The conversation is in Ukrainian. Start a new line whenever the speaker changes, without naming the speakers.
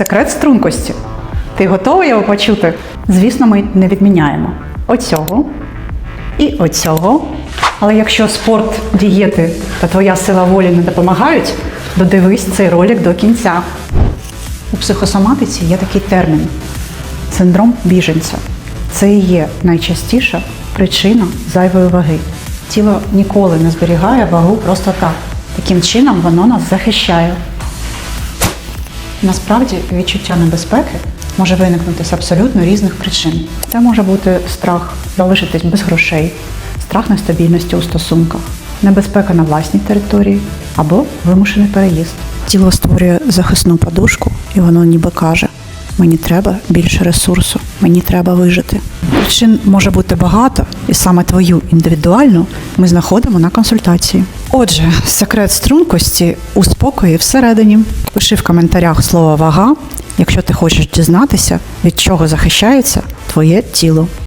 Секрет стрункості. Ти готова його почути? Звісно, ми не відміняємо оцього і оцього. Але якщо спорт, дієти та твоя сила волі не допомагають, додивись цей ролик до кінця. У психосоматиці є такий термін синдром біженця. Це і є найчастіша причина зайвої ваги. Тіло ніколи не зберігає вагу просто так. Таким чином воно нас захищає. Насправді відчуття небезпеки може виникнути з абсолютно різних причин. Це може бути страх залишитись без грошей, страх нестабільності у стосунках, небезпека на власній території або вимушений переїзд. Тіло створює захисну подушку, і воно ніби каже: мені треба більше ресурсу, мені треба вижити. Причин може бути багато, і саме твою індивідуальну ми знаходимо на консультації. Отже, секрет стрункості у спокої всередині. Пиши в коментарях слово вага, якщо ти хочеш дізнатися, від чого захищається твоє тіло.